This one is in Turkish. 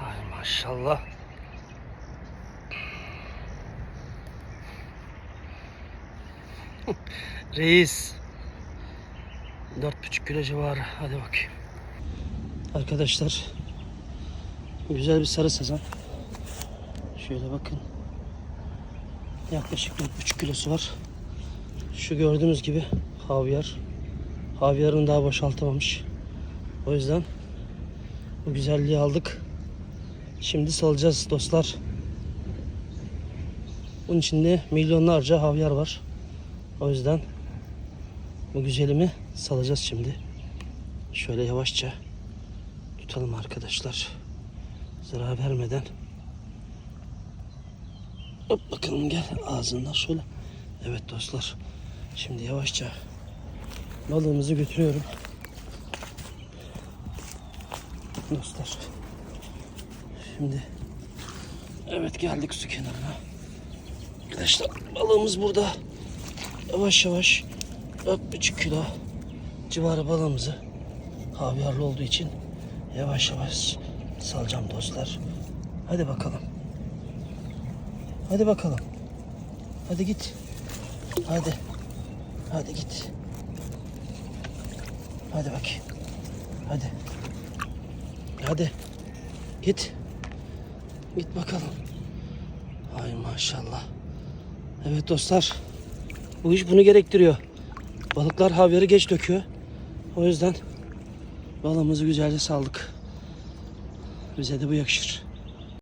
Ay maşallah. Reis. Dört buçuk kilo civarı. Hadi bakayım. Arkadaşlar. Güzel bir sarı sazan. Şöyle bakın. Yaklaşık dört buçuk kilosu var. Şu gördüğünüz gibi havyar. Havyarını daha boşaltamamış. O yüzden bu güzelliği aldık. Şimdi salacağız dostlar. Bunun içinde milyonlarca havyar var. O yüzden bu güzelimi salacağız şimdi. Şöyle yavaşça tutalım arkadaşlar. Zarar vermeden. Hop bakalım gel ağzından şöyle. Evet dostlar. Şimdi yavaşça balığımızı götürüyorum. Dostlar. Şimdi evet geldik su kenarına. Arkadaşlar balığımız burada. Yavaş yavaş 4,5 kilo civarı balığımızı havyarlı olduğu için yavaş yavaş salacağım dostlar. Hadi bakalım. Hadi bakalım. Hadi git. Hadi. Hadi git. Hadi bakayım. Hadi. Hadi. Git. Git bakalım. Ay maşallah. Evet dostlar. Bu iş bunu gerektiriyor. Balıklar havyarı geç döküyor. O yüzden balığımızı güzelce saldık. Bize de bu yakışır.